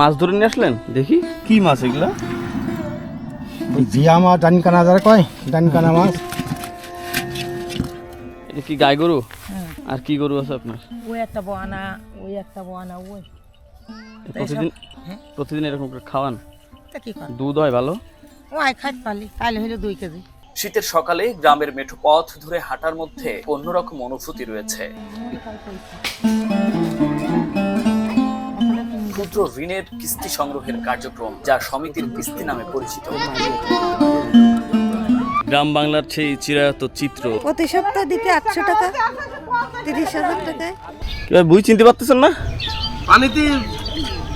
মাছ ধরে নিয়ে আসলেন? দেখি। কি মাছ এগুলা? জিয়া মাছ ডানকানা যারা কয় ডানকানা মাছ। এটা কি গাই গরু? আর কি গরু আছে আপনার? ওই একটা বানা ওই একটা বানা ওই। প্রতিদিন প্রতিদিন এরকম করে খাওয়ান? তা কি কর? দুধ হয় ভালো? ও আই খাইতে পারলি কাল হইল দুই কেজি। শীতের সকালে গ্রামের মেঠো পথ ধরে হাঁটার মধ্যে অন্যরকম অনুভূতি রয়েছে। ক্ষুদ্র ঋণের কিস্তি সংগ্রহের কার্যক্রম যা সমিতির কিস্তি নামে পরিচিত। গ্রাম বাংলার সেই চিরায়ত চিত্র। প্রতি সপ্তাহ দিতে আটশো টাকা তিরিশ হাজার টাকায়। এবার বুঝ চিনতে পারতেছেন না? পানিতে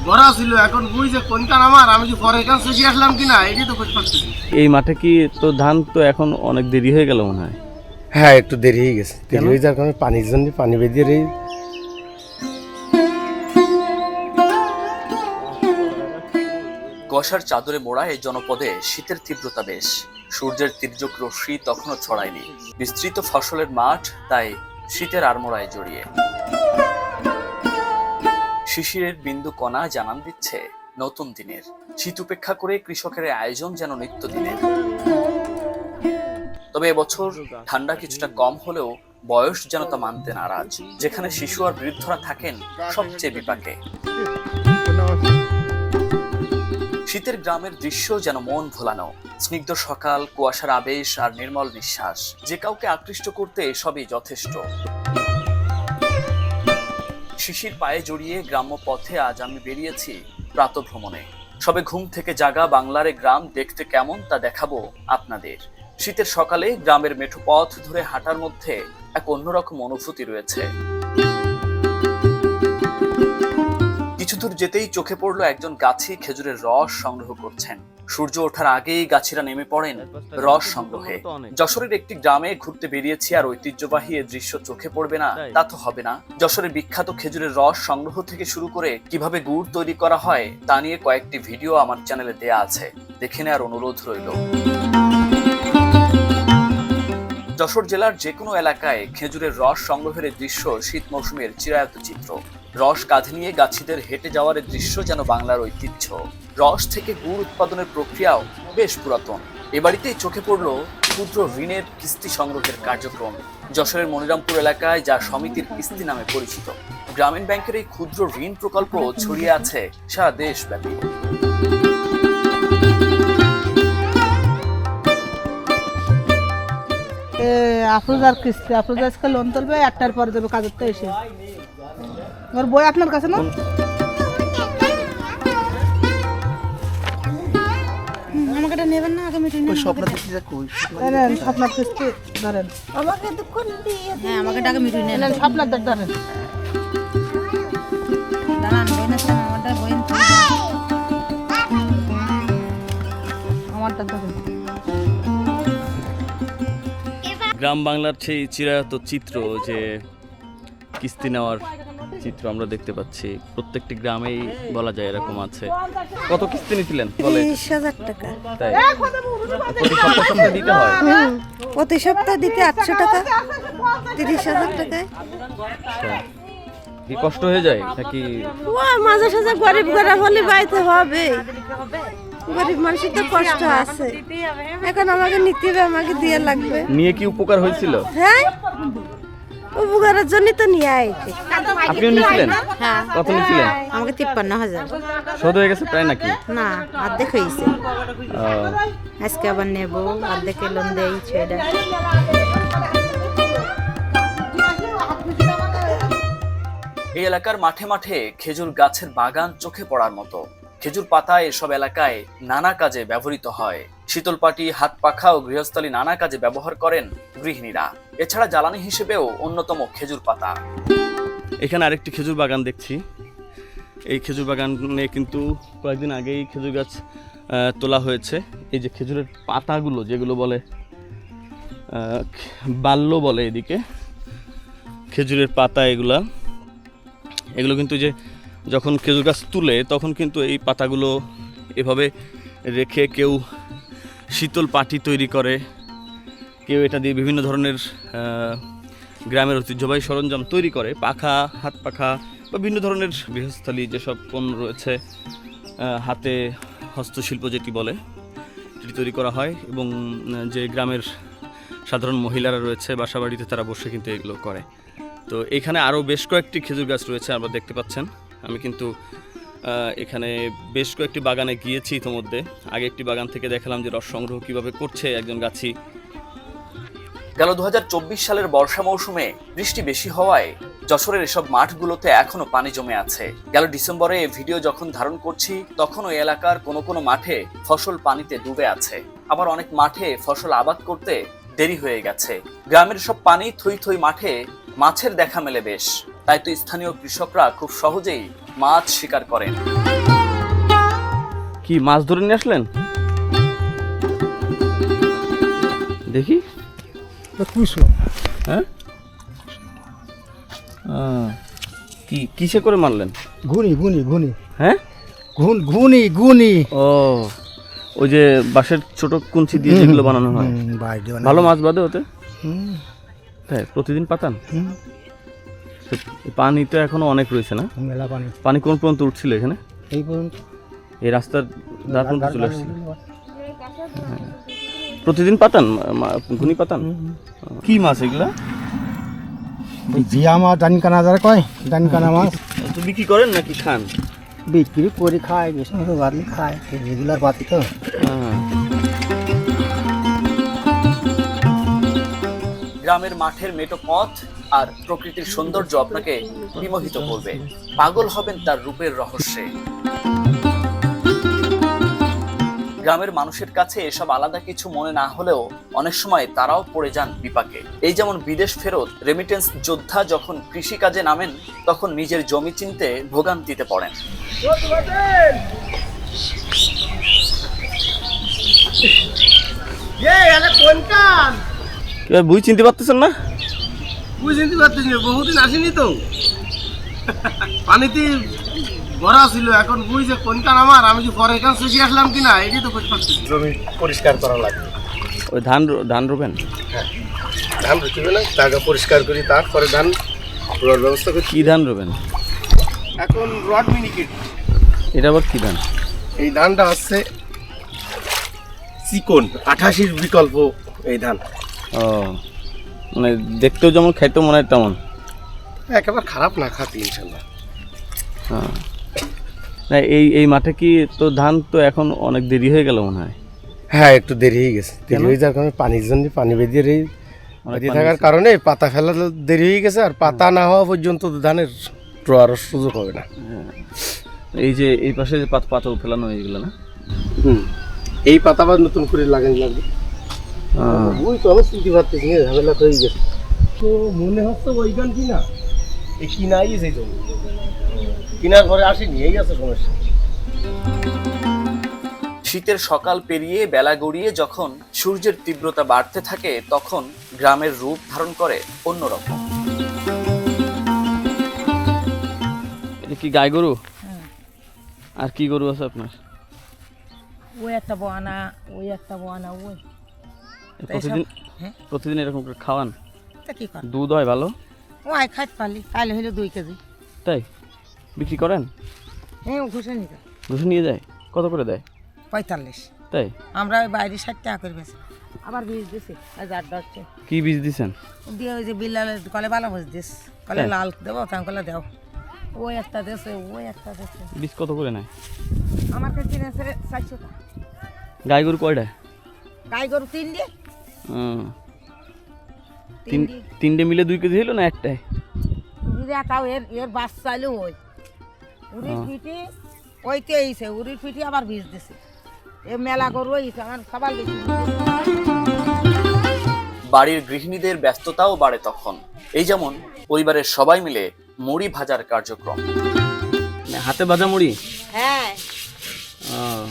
ভরা ছিল এখন বুঝ যে কোনটা আমার আমি যে পরে এখান শেষে আসলাম কিনা এটি তো খোঁজ পাচ্ছি এই মাঠে কি তো ধান তো এখন অনেক দেরি হয়ে গেল মনে হয়? হ্যাঁ একটু দেরি হয়ে গেছে। দেরি হয়ে যাওয়ার কারণে পানির জন্য পানি বেঁধে কুয়াশার চাদরে মোড়া এই জনপদে শীতের তীব্রতা বেশ। সূর্যের তীর্যক রশ্মি তখনও ছড়ায়নি। বিস্তৃত ফসলের মাঠ তাই শীতের আড়মোড়ায় জড়িয়ে। শিশিরের বিন্দু কণা জানান দিচ্ছে নতুন দিনের। শীত উপেক্ষা করে কৃষকের আয়োজন যেন নিত্যদিনের। তবে এবছর ঠান্ডা কিছুটা কম হলেও বয়স যেন তা মানতে নারাজ। যেখানে শিশু আর বৃদ্ধরা থাকেন সবচেয়ে বিপাকে। শীতের গ্রামের দৃশ্য যেন মন ভোলানো। স্নিগ্ধ সকাল, কুয়াশার আবেশ আর নির্মল নিঃশ্বাস, যে কাউকে আকৃষ্ট করতে সবই যথেষ্ট। শিশির পায়ে জড়িয়ে গ্রাম্য পথে আজ আমি বেরিয়েছি প্রাতভ্রমণে। সবে ঘুম থেকে জাগা বাংলার গ্রাম দেখতে কেমন তা দেখাবো আপনাদের। শীতের সকালে গ্রামের মেঠো পথ ধরে হাঁটার মধ্যে এক অন্যরকম অনুভূতি রয়েছে। কিছু দূর যেতেই চোখে পড়ল একজন গাছি খেজুরের রস সংগ্রহ করছেন। সূর্য ওঠার আগেই গাছিরা নেমে পড়েন রস সংগ্রহে। যশোরের একটি গ্রামে ঘুরতে বেরিয়েছি আর ঐতিহ্যবাহী এ দৃশ্য চোখে পড়বে না, তা তো হবে না। যশোরের বিখ্যাত খেজুরের রস সংগ্রহ থেকে শুরু করে কীভাবে গুড় তৈরি করা হয়, তা নিয়ে কয়েকটি ভিডিও আমার চ্যানেলে দেয়া আছে। দেখে নেওয়ার অনুরোধ রইল। যশোর জেলার যে কোনো এলাকায় খেজুরের রস সংগ্রহের দৃশ্য শীত মৌসুমের চিরায়ত চিত্র। রস কাঁধে নিয়ে গাছিদের হেঁটে যাওয়ার দৃশ্য যেন বাংলার ঐতিহ্য। রস থেকে গুড় উৎপাদনের প্রক্রিয়াও বেশ পুরাতন। এ বাড়িতেই চোখে পড়ল ক্ষুদ্র ঋণের কিস্তি সংগ্রহের কার্যক্রম। যশোরের মনিরামপুর এলাকায় যা সমিতির কিস্তি নামে পরিচিত। গ্রামীণ ব্যাংকের এই ক্ষুদ্র ঋণ প্রকল্প ছড়িয়ে আছে সারা দেশব্যাপী। আফরোজার কিস্তি, আফরোজ আজকে লোন তুলবে, একটার পরে দেবে কাজের তো এসে। ওর বই আপনার কাছে না? আমাকে এটা নেবেন না আগে মিটিং ধরেন আপনার কিস্তি ধরেন আমাকে দুক্ষণ দিয়ে হ্যাঁ আমাকে টাকা মিটিং নেন। নেন, আপনার দেখ ধরেন দাঁড়ান আমারটা আমারটা ধরেন। গ্রাম বাংলার সেই চিরায়ত চিত্র যে কিস্তি নেওয়ার চিত্র আমরা দেখতে পাচ্ছি। প্রত্যেকটি গ্রামেই বলা যায় এরকম আছে। কত কিস্তি নিয়েছিলেন বলে তিরিশ হাজার টাকা। তাই। প্রতি সপ্তাহে সপ্তাহে দিতে হয়? প্রতি সপ্তাহ দিতে আটশো টাকা। তিরিশ হাজার টাকায়। আচ্ছা। কি কষ্ট হয়ে যায়? নাকি ও মাঝে সাঝে গরিব ঘরে হলে বাড়িতে হবে। গরিব মানুষের তো কষ্ট আছে। এখন আমাকে নিতে হবে আমাকে দিয়ে লাগবে। নিয়ে কি উপকার হয়েছিল? হ্যাঁ? উপকারের জন্য তো নিয়ে আইছে। আপনিও নিয়েছিলেন হ্যাঁ। কত নিয়েছিলেন আমাকে তিপ্পান্ন হাজার। শোধ হয়ে গেছে প্রায় নাকি? না অর্ধেক হয়েছে। আহ, আজকে আবার নেব অর্ধেকে লোন সেটা এই এলাকার মাঠে মাঠে খেজুর গাছের বাগান চোখে পড়ার মতো। খেজুর পাতা এসব এলাকায় নানা কাজে ব্যবহৃত হয়। শীতল পাটি হাত পাখা ও গৃহস্থলী নানা কাজে ব্যবহার করেন গৃহিণীরা। এছাড়া জ্বালানি হিসেবেও অন্যতম খেজুর পাতা। এখানে আরেকটি খেজুর বাগান দেখছি। এই খেজুর বাগানে কিন্তু কয়েকদিন আগেই খেজুর গাছ তোলা হয়েছে। এই যে খেজুরের পাতাগুলো যেগুলো বলে বাল্য বলে এদিকে, খেজুরের পাতা এগুলা। এগুলো কিন্তু যে যখন খেজুর গাছ তুলে, তখন কিন্তু এই পাতাগুলো এভাবে রেখে কেউ শীতল পাটি তৈরি করে। কেউ এটা দিয়ে বিভিন্ন ধরনের গ্রামের ঐতিহ্যবাহী সরঞ্জাম তৈরি করে। পাখা, হাত পাখা বা বিভিন্ন ধরনের গৃহস্থলী যেসব পণ্য রয়েছে হাতে হস্তশিল্প যেটি বলে, সেটি তৈরি করা হয় এবং যে গ্রামের সাধারণ মহিলারা রয়েছে, বাসাবাড়িতে তারা বসে কিন্তু এগুলো করে। তো এখানে আরও বেশ কয়েকটি খেজুর গাছ রয়েছে আপনারা দেখতে পাচ্ছেন। আমি কিন্তু এখানে বেশ কয়েকটি বাগানে গিয়েছি ইতোমধ্যে। আগে একটি বাগান থেকে দেখালাম যে রস সংগ্রহ কীভাবে করছে একজন গাছি। গেল দুহাজার চব্বিশ সালের বর্ষা মৌসুমে বৃষ্টি বেশি হওয়ায় যশোরের এসব মাঠগুলোতে এখনও পানি জমে আছে। গেল ডিসেম্বরে ভিডিও যখন ধারণ করছি, তখন ওই এলাকার কোনো কোনো মাঠে ফসল পানিতে ডুবে আছে। আবার অনেক মাঠে ফসল আবাদ করতে দেরি হয়ে গেছে। গ্রামের সব পানি থই থই মাঠে মাছের দেখা মেলে বেশ। তাই তো স্থানীয় কৃষকরা খুব সহজেই মাছ শিকার করেন। কি মাছ ধরে নিয়ে আসলেন? দেখি। হ্যাঁ? কি কিসে করে মারলেন? ঘুনি ঘুনি ঘুনি। হ্যাঁ? ঘুন ঘুনি ঘুনি। ও ওই যে বাঁশের ছোট কুঞ্চি দিয়ে যেগুলো বানানো হয়। ভালো মাছ বাদে ওতে? তাই প্রতিদিন পাতান? পানি তো এখনও অনেক রয়েছে না? মেলা পানি। পানি কোন পর্যন্ত উঠছিল এখানে? এই পর্যন্ত। এই রাস্তার দ্বার পর্যন্ত চলে আসছিল। প্রতিদিন পাতান? ঘুনি পাতান? কি মাছ এগুলা? জিয়া মাছ ডানকানা যারা কয় ডানকানা মাছ। তো বিক্রি করেন নাকি খান? বিক্রি করে খায় বেশি বাড়লি খায় রেগুলার পাতি তো। গ্রামের মাঠের মেটো পথ আর প্রকৃতির সৌন্দর্য আপনাকে বিমোহিত করবে। পাগল হবেন তার রূপের রহস্যে। গ্রামের মানুষের কাছে এসব আলাদা কিছু মনে না হলেও অনেক সময় তারাও পড়ে যান বিপাকে। এই যেমন বিদেশ ফেরত রেমিটেন্স যোদ্ধা যখন কৃষি কাজে নামেন তখন নিজের জমি চিনতে ভোগান্তিতে পড়েন। কি চিনতে পারতেছেন না? বুঝতে পারতেছি না বহুদিন আসেনি তো। পানিতে ভরা ছিল এখন বুঝ যে কোনকান আমার আমি কি পরে এখান শেষে আসলাম কিনা এটাই তো খোঁজ পাচ্ছি জমি পরিষ্কার করা লাগবে। ওই ধান ধান রোবেন? ধান রুটিবে না জায়গা পরিষ্কার করি তারপরে ধান রোয়ার ব্যবস্থা করছি। কি ধান রোবেন? এখন রড মিনিকেট। এটা আবার কি ধান? এই ধানটা হচ্ছে চিকন আঠাশির বিকল্প এই ধান। ও মানে দেখতেও যেমন খাইতেও মনে হয় তেমন। একেবারে খারাপ না খাতি ইনশাল্লাহ। হ্যাঁ। না এই এই মাঠে কি তো ধান তো এখন অনেক দেরি হয়ে গেল মনে হয়? হ্যাঁ একটু দেরি হয়ে গেছে। দেরি হয়ে যাওয়ার কারণে পানির জন্য পানি বেঁধে রে বেঁধে থাকার কারণে পাতা ফেলা দেরি হয়ে গেছে আর পাতা না হওয়া পর্যন্ত তো ধানের রোয়ার সুযোগ হবে না। এই যে এই পাশে যে পাতা পাতা ফেলানো এইগুলো না? হুম। এই পাতা আবার নতুন করে লাগানো লাগবে। ওই তো আমি চিনতে পারতেছি না ঝামেলা হয়ে গেছে। তো মনে হচ্ছে ওইখান কিনা? এই কিনাই সেই জমি কিনার পরে আসেনি এই আছে সমস্যা। শীতের সকাল পেরিয়ে বেলা গড়িয়ে যখন সূর্যের তীব্রতা বাড়তে থাকে তখন গ্রামের রূপ ধারণ করে অন্যরকম। এটা কি গাই গরু? আর কি গরু আছে আপনার? ওই একটা বোয়ানা ওই একটা বোয়ানা ওই। প্রতিদিন হ্যাঁ। প্রতিদিন এরকম করে খাওয়ান? তা কি কর দুধ হয় ভালো? ও আয় খাইতে পারলি কাইলে হইল দুই কেজি। তাই? বিক্রি করেন? হ্যাঁ ঘুষে নিতে ঘুষে নিয়ে যায়? কত করে দেয়? পঁয়তাল্লিশ। তাই? আমরা ওই বাইরে ষাট টাকা করে বেছি আবার বীজ দিছি আজ আট দশটা কি বীজ দিছেন? দিয়ে ওই যে বিলালে কলে ভালো বুঝ দিস। কলে। লাল দেবো তাই কলে দেও। ওই একটা দেশে ওই একটা দেশে বীজ কত করে নেয়? আমার কাছে চারশো টাকা। গাই গরু কয়টা গাই গরু তিন দিয়ে। তিন তিন তিনটে মিলে দুই কেজি হলো না একটাই? একাও এর এর বাস চাইলেও ওই। উড়ির। পিঠি ওইতে এইছে উড়ির পিঠি আবার বীজ দিছে। এ মেলা গরু ওইছে আমার সবার বেশি বাড়ির গৃহিণীদের ব্যস্ততাও বাড়ে তখন। এই যেমন পরিবারের সবাই মিলে মুড়ি ভাজার কার্যক্রম। মানে হাতে ভাজা মুড়ি? হ্যাঁ।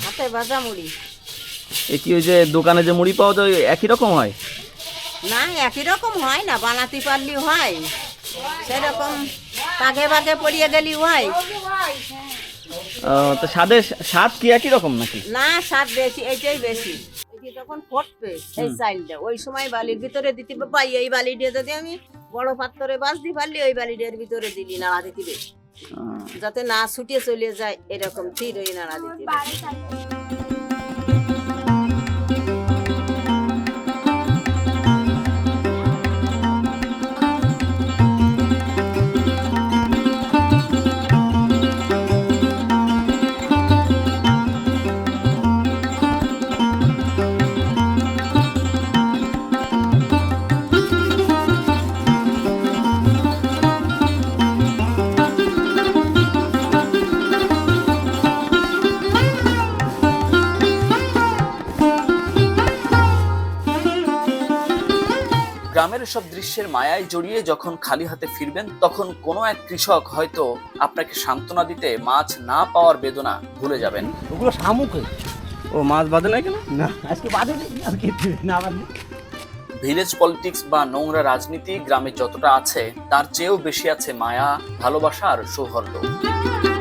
হাতে ভাজা মুড়ি। এ কি ওই যে দোকানে যে মুড়ি পাওয়া যায় একই রকম হয়? না একই রকম হয় না বানাতে পারলি হয়। সেরকম পাগে পাগে পড়িয়ে গেলি হয়। তো স্বাদে স্বাদ কি একই রকম নাকি? না স্বাদ বেশি এইটাই বেশি। তখন ফটবে এই চাইলটা ওই সময় বালির ভিতরে দিতে পাই এই বালিটা যদি আমি বড় পাত্রে দি পারলি ওই বালিটার ভিতরে দিলি নাড়া দিতে যাতে না ছুটিয়ে চলে যায় এরকম তীর ওই নাড়া দিতে হবে। গ্রামের সব দৃশ্যের মায়ায় জড়িয়ে যখন খালি হাতে ফিরবেন তখন কোনো এক কৃষক হয়তো আপনাকে সান্ত্বনা দিতে মাছ না পাওয়ার বেদনা ভুলে যাবেন। ওগুলো শামুকে ও মাছ বাঁধে না কেন? না আজকে কি না ভিলেজ পলিটিক্স বা নোংরা রাজনীতি গ্রামে যতটা আছে তার চেয়েও বেশি আছে মায়া ভালোবাসা আর সৌহার্দ্য।